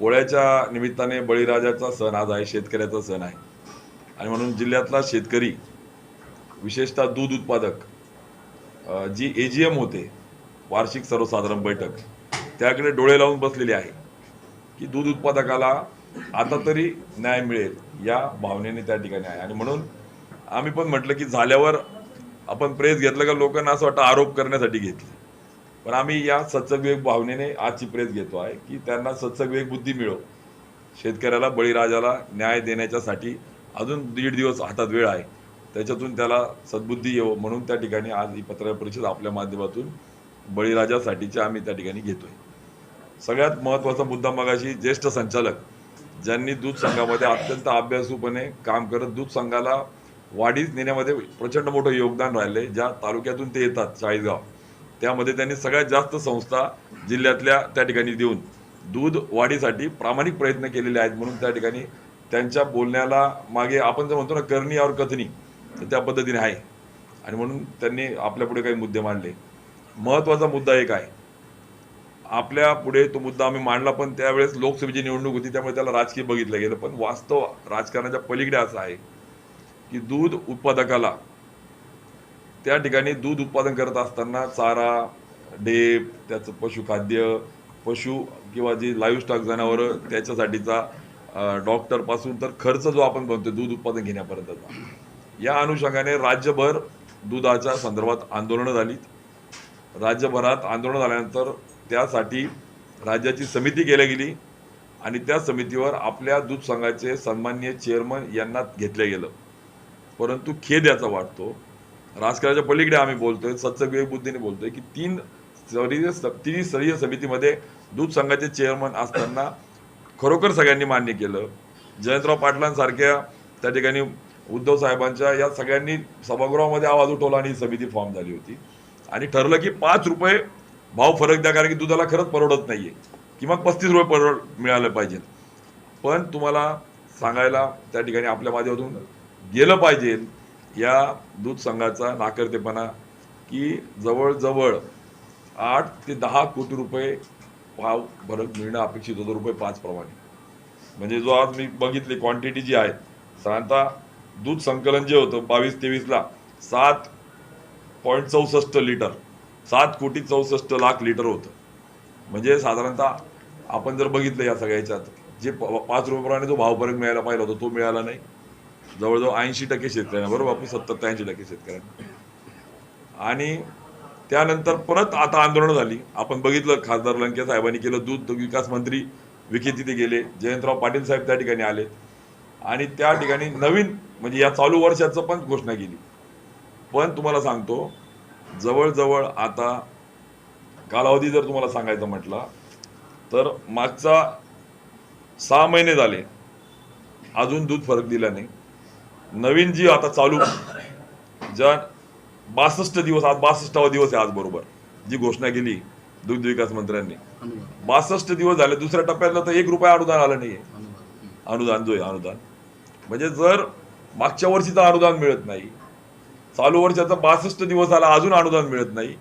पोळ्याच्या निमित्ताने बळीराजाचा सण आज आहे शेतकऱ्याचा सण आहे. आणि म्हणून जिल्ह्यातला शेतकरी विशेषतः दूध उत्पादक जी ए जी एम होते वार्षिक सर्वसाधारण बैठक त्याकडे डोळे लावून बसलेले आहे की दूध उत्पादकाला आता तरी न्याय मिळेल या भावनेने त्या ठिकाणी आहे. आणि म्हणून आम्ही पण म्हटलं की झाल्यावर आपण प्रेस घेतलं का लोकांना असं वाटतं आरोप करण्यासाठी घेतली. पण आम्ही या सत्सविवेक भावनेने आजची प्रेस घेतो आहे की त्यांना सत्सविवेक बुद्धी मिळो. शेतकऱ्याला बळीराजाला न्याय देण्याच्यासाठी अजून दीड दिवस हातात वेळ आहे. त्याच्यातून त्याला सद्बुद्धी येवो म्हणून त्या ठिकाणी आज ही पत्रकार परिषद आपल्या माध्यमातून बळीराजासाठीची आम्ही त्या ठिकाणी घेतोय. सगळ्यात महत्त्वाचा मुद्दा मगाशी ज्येष्ठ संचालक ज्यांनी दूध संघामध्ये अत्यंत अभ्यासूपणे काम करत दूध संघाला वाढीस नेण्यामध्ये प्रचंड मोठं योगदान राहिले ज्या तालुक्यातून ते येतात चाळीसगाव. त्यामध्ये त्यांनी सगळ्यात जास्त संस्था जिल्ह्यातल्या त्या ठिकाणी देऊन दूध वाढीसाठी प्रामाणिक प्रयत्न केलेले आहेत म्हणून त्या ठिकाणी त्यांच्या बोलण्याला मागे आपण जर म्हणतो ना करणी और कथनी तर त्या पद्धतीने आहे. आणि म्हणून त्यांनी आपल्यापुढे काही मुद्दे मांडले. महत्त्वाचा मुद्दा एक आहे. आपल्या पुढे तो मुद्दा आम्ही मांडला पण त्यावेळेस लोकसभेची निवडणूक होती त्यामुळे त्याला राजकीय बघितलं गेलं. पण वास्तव राजकारणाच्या पलीकडे असं आहे की दूध उत्पादकाला त्या ठिकाणी दूध उत्पादन करत असताना चारा डेप त्याचं पशुखाद्य पशु किंवा जी लाईव्ह स्टॉक जनावरं त्याच्यासाठीचा डॉक्टरपासून तर खर्च जो आपण बनतो दूध उत्पादन घेण्यापर्यंतचा. या अनुषंगाने राज्यभर दुधाच्या संदर्भात आंदोलनं झालीत. राज्यभरात आंदोलनं झाल्यानंतर त्यासाठी राज्याची समिती केली गेली आणि त्या समितीवर आपल्या दूध संघाचे सन्माननीय चेअरमन यांना घेतलं गेलं. परंतु खेद याचा वाटतो राजकारणाच्या पलीकडे आम्ही बोलतोय सत्सविवेक बुद्धीने बोलतोय की तीन स्तरीय तीन स्तरीय समितीमध्ये दूध संघाचे चेअरमन असताना खरोखर सगळ्यांनी मान्य केलं. जयंतराव पाटलांसारख्या त्या ठिकाणी उद्धव साहेबांच्या या सगळ्यांनी सभागृहामध्ये आवाज उठवला आणि ही समिती फॉर्म झाली होती. आणि ठरलं की पाच रुपये भाव फरक द्या कारण की दुधाला खरंच परवडत नाहीये. किंवा पस्तीस रुपये परवड मिळालं पाहिजे. पण तुम्हाला सांगायला त्या ठिकाणी आपल्या माध्यमातून गेलं पाहिजे. या दूध संघाचा नाकर्तेपणा की जवळजवळ आठ ते दहा कोटी रुपये भाव फरक मिळणं अपेक्षित होतं रुपये पाच प्रमाणे. म्हणजे जो आज मी बघितली क्वांटिटी जी आहे साधारणतः दूध संकलन जे होतं बावीस तेवीसला सात पॉईंट चौसष्ट लिटर सात कोटी चौसष्ट लाख लिटर होतं. म्हणजे साधारणतः आपण जर बघितलं या सगळ्याच्यात जे प- पाच रुपयाप्रमाणे जो भाव मिळायला पाहिजे होता तो मिळाला नाही. जवळजवळ ऐंशी टक्के शेतकऱ्यांना बरोबर? आपण सत्तर ते ऐंशी टक्के शेतकऱ्यांना. आणि त्यानंतर परत आता आंदोलनं झाली. आपण बघितलं खासदार लंके साहेबांनी केलं दूध विकास मंत्री विखे तिथे गेले जयंतराव पाटील साहेब त्या ठिकाणी आले. आणि त्या ठिकाणी नवीन म्हणजे या चालू वर्षाचं पण घोषणा केली. पण तुम्हाला सांगतो जवळजवळ आता कालावधी जर तुम्हाला सांगायचं म्हटला तर मागचा सहा महिने झाले. अजून दूध फरक दिला नाही. नवीन जी आता चालू. ज्या बासष्ट दिवस आज बासष्टावा दिवस आहे आज बरोबर जी घोषणा केली दूध विकास मंत्र्यांनी. बासष्ट दिवस झाले दुसऱ्या टप्प्यातलं तर एक रुपया अनुदान आलं नाहीये. अनुदान. जो आहे अनुदान. म्हणजे जर मागच्या वर्षीचं अनुदान मिळत नाही. चालू वर्षाचा बासष्ट दिवस आला अजून अनुदान मिळत नाही.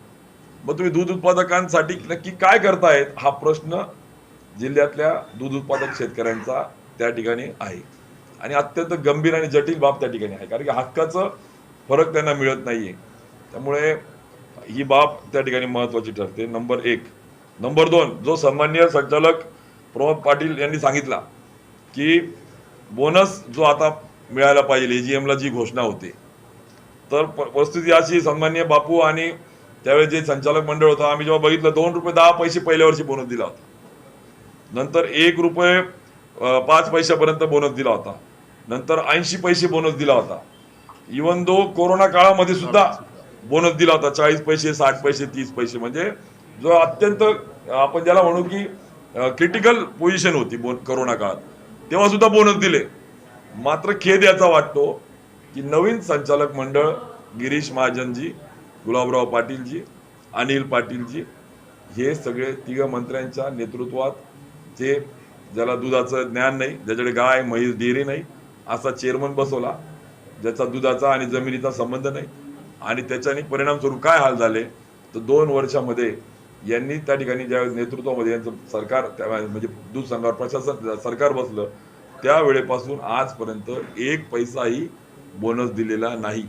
मग तुम्ही दूध उत्पादकांसाठी नक्की काय करतायत हा प्रश्न जिल्ह्यातल्या दूध उत्पादक शेतकऱ्यांचा त्या ठिकाणी आहे. आणि अत्यंत गंभीर आणि जटिल बाब त्या ठिकाणी आहे. कारण की हक्काचं फरक त्यांना मिळत नाहीये. त्यामुळे ही बाब त्या ठिकाणी महत्वाची ठरते. नंबर एक. नंबर दोन. जो सन्मान्य संचालक प्रमोद पाटील यांनी सांगितला की बोनस जो आता मिळायला पाहिजे एजीएमला जी घोषणा होते तर प- परिस्थिती अशी सन्मान्य बापू आणि त्यावेळेस जे संचालक मंडळ होतं आम्ही जेव्हा बघितलं दोन रुपये दहा पैसे पहिल्या वर्षी बोनस दिला होता. नंतर एक रुपये पाच पैशापर्यंत बोनस दिला होता. नंतर ऐंशी पैसे बोनस दिला होता. इवन दो कोरोना काळामध्ये सुद्धा बोनस दिला होता चाळीस पैसे साठ पैसे तीस पैसे. म्हणजे जो अत्यंत आपण ज्याला म्हणू की क्रिटिकल पोझिशन होती बोन कोरोना काळात. तेव्हा सुद्धा बोनस दिले. मात्र खेद याचा वाटतो की नवीन संचालक मंडळ गिरीश महाजनजी गुलाबराव पाटीलजी अनिल पाटीलजी हे सगळे तिघ मंत्र्यांच्या नेतृत्वात जे ज्याला दुधाचं ज्ञान नाही ज्याच्याकडे गाय म्हैस डेअरी नाही असा चेअरमन बसवला ज्याचा दुधाचा आणि जमिनीचा संबंध नाही. आणि त्याच्याने परिणामस्वरूप काय हाल झाले? तर दोन वर्षामध्ये यांनी त्या ठिकाणी ज्या नेतृत्वामध्ये यांचं सरकार म्हणजे दूध संघावर प्रशासन सरकार बसलं त्यावेळेपासून आजपर्यंत एक पैसाही बोनस दिलेला नाही.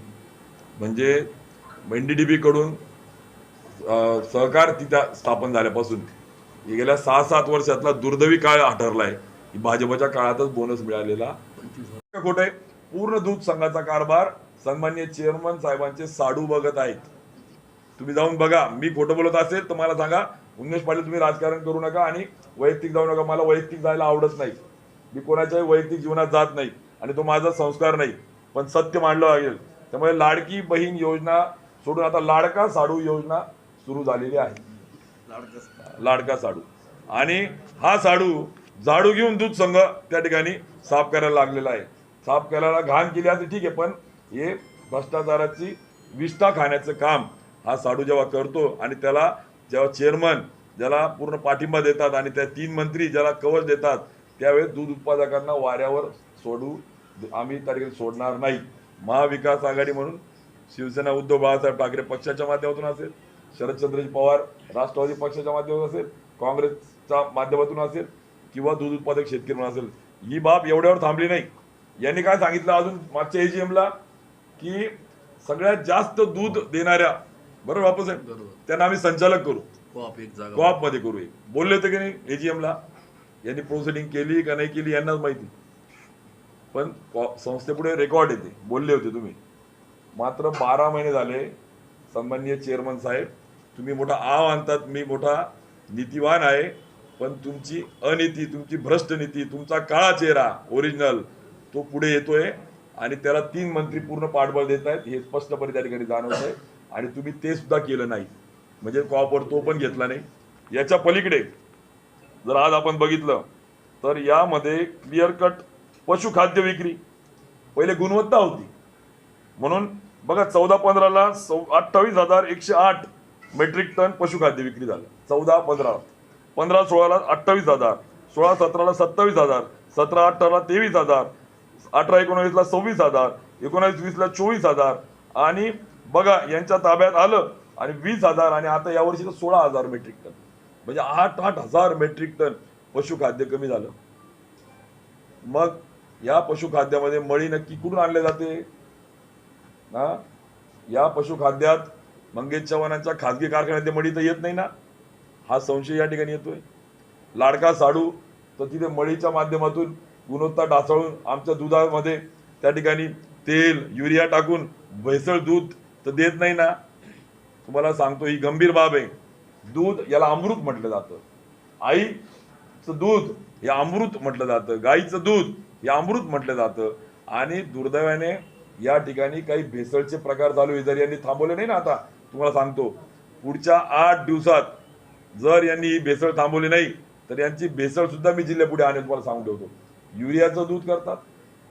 म्हणजे एन डी डी बीकडून सहकार तिथं स्थापन झाल्यापासून गेल्या सहा सात वर्षातला दुर्दैवी काळ आठरला आहे भाजपच्या काळातच बोनस मिळालेला खोट पूर्ण दूध संघाचा कारभार सन्मान्य चेअरमन साहेबांचे साडू बघत आहेत. तुम्ही जाऊन बघा. मी खोटं बोलत असेल तर मला सांगा. उमेश पाटील तुम्ही राजकारण करू नका आणि वैयक्तिक जाऊ नका. मला वैयक्तिक जायला आवडत नाही. मी कोणाच्याही वैयक्तिक जीवनात जात नाही आणि तो माझा संस्कार नाही. पण सत्य मांडलं लागेल त्यामुळे लाडकी बहीण योजना सोडून आता लाडका साडू योजना सुरू झालेली आहे. लाडका साडू. आणि हा साडू झाडू घेऊन दूध संघ त्या ठिकाणी साफ करायला लागलेला आहे. साफ करायला घाण केली असं ठीक आहे पण हे भ्रष्टाचाराची विष्ठा खाण्याचं काम हा साडू जेव्हा करतो आणि त्याला जेव्हा चेअरमन ज्याला पूर्ण पाठिंबा देतात आणि त्या तीन मंत्री ज्याला कवच देतात त्यावेळेस दूध उत्पादकांना वाऱ्यावर सोडू आम्ही त्या ठिकाणी सोडणार नाही. महाविकास आघाडी म्हणून शिवसेना उद्धव बाळासाहेब ठाकरे पक्षाच्या माध्यमातून असेल शरदचंद्रजी पवार राष्ट्रवादी पक्षाच्या माध्यमातून असेल काँग्रेसच्या माध्यमातून असेल किंवा दूध उत्पादक शेतकरी म्हणून असेल ही बाब एवढ्यावर थांबली नाही. यांनी काय सांगितलं अजून मागच्या AGM ला? की सगळ्यात जास्त दूध देणाऱ्या बरोबर वापस आहे बरोबर. त्यांना आम्ही संचालक करू. एक कॉपमध्ये करू हे. बोलले होते की नाही AGM ला? यांनी प्रोसिडिंग केली का नाही केली यांनाच माहिती. पण संस्थेपुढे रेकॉर्ड येते. बोलले होते तुम्ही. मात्र बारा महिने झाले सन्माननीय चेअरमन साहेब तुम्ही मोठा आव आणतात मी मोठा नीतिवान आहे पण तुमची अनीती तुमची भ्रष्ट नीती तुमचा काळा चेहरा ओरिजिनल तो पुढे येतोय आणि त्याला तीन मंत्री पूर्ण पाठबळ देत आहेत हे स्पष्टपणे त्या ठिकाणी जाणवत आहे आणि तुम्ही ते सुद्धा केलं नाही. म्हणजे कॉपर तो पण घेतला नाही. याच्या पलीकडे जर आज आपण बघितलं तर यामध्ये क्लिअर कट पशुखाद्य विक्री. पहिले गुणवत्ता होती. म्हणून बघा चौदा पंधराला सौ अठ्ठावीस हजार एकशे आठ मेट्रिक टन पशुखाद्य विक्री झालं. चौदा पंधरा. पंधरा सोळाला अठ्ठावीस हजार. सोळा सतराला सत्तावीस हजार. सतरा अठराला तेवीस हजार. अठरा एकोणावीसला सव्वीस हजार एकोणावीस वीसला चोवीस हजार. आणि बघा यांच्या ताब्यात आलं आणि वीस हजार आणि आता यावर्षी तर सोळा हजार मेट्रिक टन म्हणजे आठ आठ हजार मेट्रिक टन पशुखाद्य कमी झालं. मग या पशुखाद्यामध्ये मळी नक्की कुठून आणले जाते? ना या पशुखाद्यात मंगेश चव्हाणांच्या खासगी कारखान्यात मळी तर येत नाही ना? हा संशय या ठिकाणी येतोय. लाडका साडू तर तिथे मळीच्या माध्यमातून गुणवत्ता ढासळून आमच्या दुधामध्ये त्या ठिकाणी तेल युरिया टाकून भेसळ दूध तर देत नाही ना. तुम्हाला सांगतो ही गंभीर बाब आहे. दूध याला अमृत म्हटलं जातं. आईचं दूध हे अमृत म्हटलं जातं. गाईचं दूध हे अमृत म्हटलं जातं. आणि दुर्दैवाने या ठिकाणी काही भेसळचे प्रकार चालू आहे. जर यांनी थांबवले नाही ना आता तुम्हाला सांगतो पुढच्या आठ दिवसात जर यांनी ही भेसळ थांबवली नाही तर यांची भेसळ सुद्धा मी जिल्ह्यापुढे आणेल तुम्हाला सांगून ठेवतो. युरियाचं दूध करतात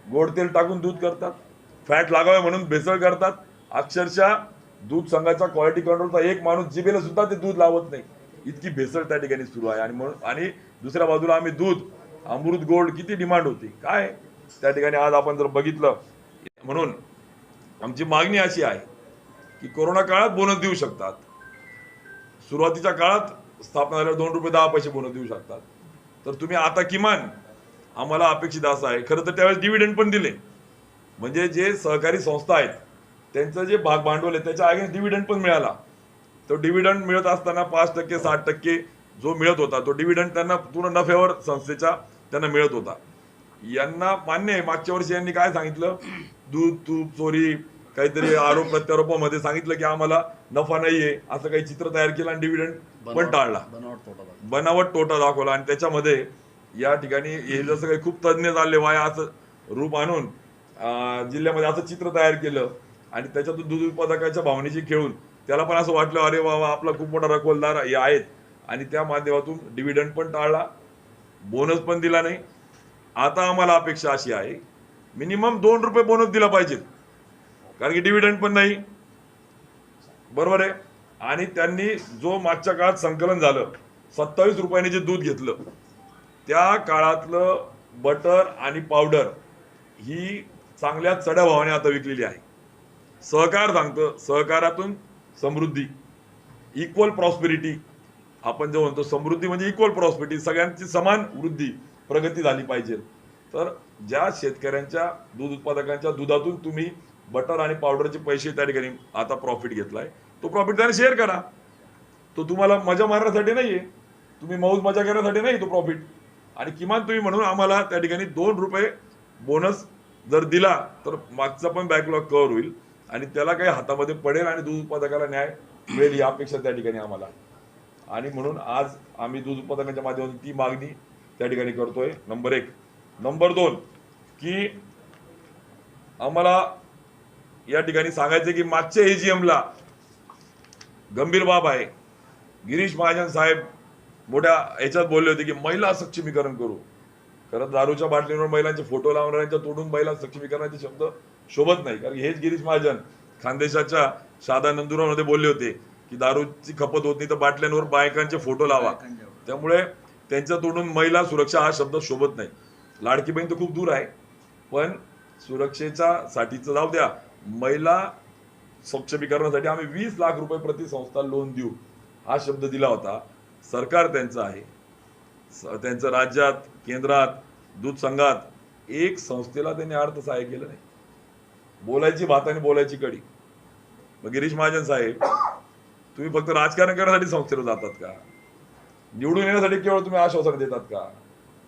गोड तेल टाकून दूध करतात फॅट लागावे म्हणून भेसळ करतात. अक्षरशः दूध संघाचा क्वालिटी कंट्रोलचा एक माणूस जिबेला सुद्धा ते दूध लावत नाही. इतकी भेसळ त्या ठिकाणी सुरू आहे. आणि म्हणून आणि दुसऱ्या बाजूला आम्ही दूध अमृत गोल्ड किती डिमांड होती. काय? त्या ठिकाणी आज आपण जर बघितलं म्हणून आमची मागणी अशी आहे की कोरोना काळात बोनस देऊ शकतात. सुरुवातीच्या काळात स्थापना झाल्यावर दोन रुपये दहा पैसे बोनस देऊ शकतात. तर तुम्ही आता किमान आम्हाला अपेक्षित असं आहे. खरं तर त्यावेळेस डिव्हिडंड पण दिले. म्हणजे जे सहकारी संस्था आहेत त्यांचं जे भाग भांडवल आहे त्याच्या अगेन्स्ट डिव्हिडंड पण मिळाला. तो डिव्हिडंड मिळत असताना पाच टक्के साठ टक्के जो मिळत होता तो डिव्हिडंड त्यांना पूर्ण नफ्यावर संस्थेच्या त्यांना मिळत होता. यांना मान्य आहे मागच्या वर्षी यांनी काय सांगितलं? दूध तूप चोरी काहीतरी आरोप प्रत्यारोपामध्ये सांगितलं की आम्हाला नफा नाहीये असं काही चित्र तयार केलं आणि डिव्हिडंड पण टाळला. बनावट तोटा दाखवा. बनावट तोटा दाखवला आणि त्याच्यामध्ये या ठिकाणी हे जसं काही खूप तज्ज्ञ झाले वाया असं रूप आणून जिल्ह्यामध्ये असं चित्र तयार केलं आणि त्याच्यातून दूध उत्पादकाच्या भावनेशी खेळून त्याला पण असं वाटलं अरे बाबा आपला खूप मोठा रखवलदार हे आहेत. आणि त्या माध्यमातून डिव्हिडंड पण टाळला बोनस पण दिला नाही. आता आम्हाला अपेक्षा अशी आहे मिनिमम दोन रुपये बोनस दिला पाहिजेत कारण की डिव्हिडंड पण नाही. बरोबर आहे? आणि त्यांनी जो मागच्या काळात संकलन झालं सत्तावीस रुपयाने जे दूध घेतलं त्या काळातलं बटर आणि पावडर ही चांगल्या चढ्या भावाने आता विकलेली आहे. सहकार सांगतं सहकारातून समृद्धी इक्वल प्रॉस्पेरिटी आपण जे म्हणतो समृद्धी म्हणजे इक्वल प्रॉस्पेरिटी सगळ्यांची समान वृद्धी प्रगती झाली पाहिजे. तर ज्या शेतकऱ्यांच्या दूध उत्पादकांच्या दुधातून तुम्ही बटर आणि पावडरचे पैसे त्या ठिकाणी आता प्रॉफिट घेतलाय तो प्रॉफिट त्याने शेअर करा. तो तुम्हाला मजा मारण्यासाठी नाहीये. तुम्ही मौज मजा करण्यासाठी नाही तो प्रॉफिट आणि किमान तुम्ही म्हणून आम्हाला त्या ठिकाणी दोन रुपये बोनस जर दिला तर मागचा पण बॅकलॉग कव्हर होईल. आणि त्याला काही हातामध्ये पडेल आणि दूध उत्पादकाला न्याय मिळेल यापेक्षा अपेक्षा त्या ठिकाणी आम्हाला. आणि म्हणून आज आम्ही दूध उत्पादकांच्या माध्यमातून ती मागणी त्या ठिकाणी करतोय. नंबर एक. नंबर दोन की आम्हाला या ठिकाणी सांगायचं की मागच्या एजीएमला ला गंभीर बाब आहे. गिरीश महाजन साहेब मोठ्या याच्यात बोलले होते की महिला सक्षमीकरण करू. खरं दारूच्या बाटलीवर महिलांचे फोटो लावणाऱ्यांच्या तोडून महिला सक्षमीकरणाचे शब्द शोभत नाही. कारण हेच गिरीश महाजन खानदेशाच्या शादा नंदुरामध्ये बोलले होते की दारूची खपत होत नाही तर बाटल्यांवर बायकांचे फोटो लावा. त्यामुळे त्यांच्या तोडून महिला सुरक्षा हा शब्द शोभत नाही. लाडकी बहीण तर खूप दूर आहे. पण सुरक्षेच्या साठीचं जाऊ द्या. महिला सक्षमीकरणासाठी आम्ही वीस लाख रुपये प्रति संस्था लोन देऊ. हा शब्द दिला होता. सरकार त्यांचं आहे. स- त्यांचं राज्यात केंद्रात दूध संघात एक संस्थेला त्यांनी अर्थसहाय्य केलं नाही. बोलायची भात आणि बोलायची कडी मग गिरीश महाजन साहेब तुम्ही फक्त राजकारण करण्यासाठी संस्थेला जातात का? निवडून येण्यासाठी केवळ तुम्ही आश्वासन देतात का?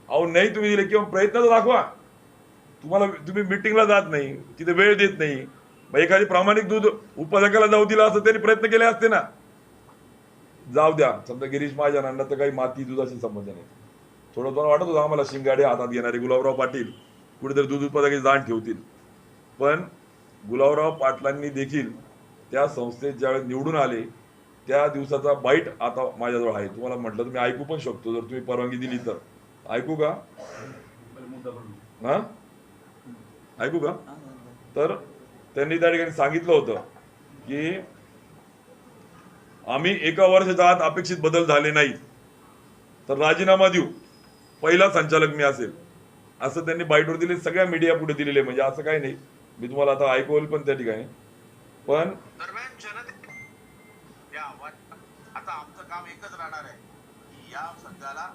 अहो नाही तुम्ही दिले किंवा प्रयत्न तर दाखवा. तुम्हाला तुम्ही मिटिंगला जात नाही तिथे वेळ देत नाही. मग एखादी प्रामाणिक दूध उत्पादकाला जाऊ दिला असं त्यांनी प्रयत्न केले असते ना? जाऊ द्या. समजा गिरीश महाजनांना तर काही माती दुधाशी संबंध नाही. थोडं थोडं वाटत होतं आम्हाला शिंगाडे हातात घेणारे गुलाबराव पाटील कुठेतरी दूध उत्पादकाची जाण ठेवतील. पण गुलाबराव पाटलांनी देखील त्या संस्थेत ज्यावेळेस निवडून आले त्या दिवसाचा बाईट आता माझ्याजवळ आहे. तुम्हाला म्हटलं तर मी ऐकू पण शकतो. जर तुम्ही परवानगी दिली तर. ऐकू का? हा? ऐकू का? तर त्यांनी त्या ठिकाणी सांगितलं होतं की आम्ही एका वर्षाच्या आत अपेक्षित बदल झाले नाहीत. तर राजीनामा देऊ. पहिला संचालक मी असेल. असं त्यांनी बाईटवर दिले सगळ्या मीडिया पुढे दिलेले. म्हणजे असं काही नाही. मी तुम्हाला आता ऐकवल पण त्या ठिकाणी. पण आता आमचं काम एकच राहणार आहे. या सध्याला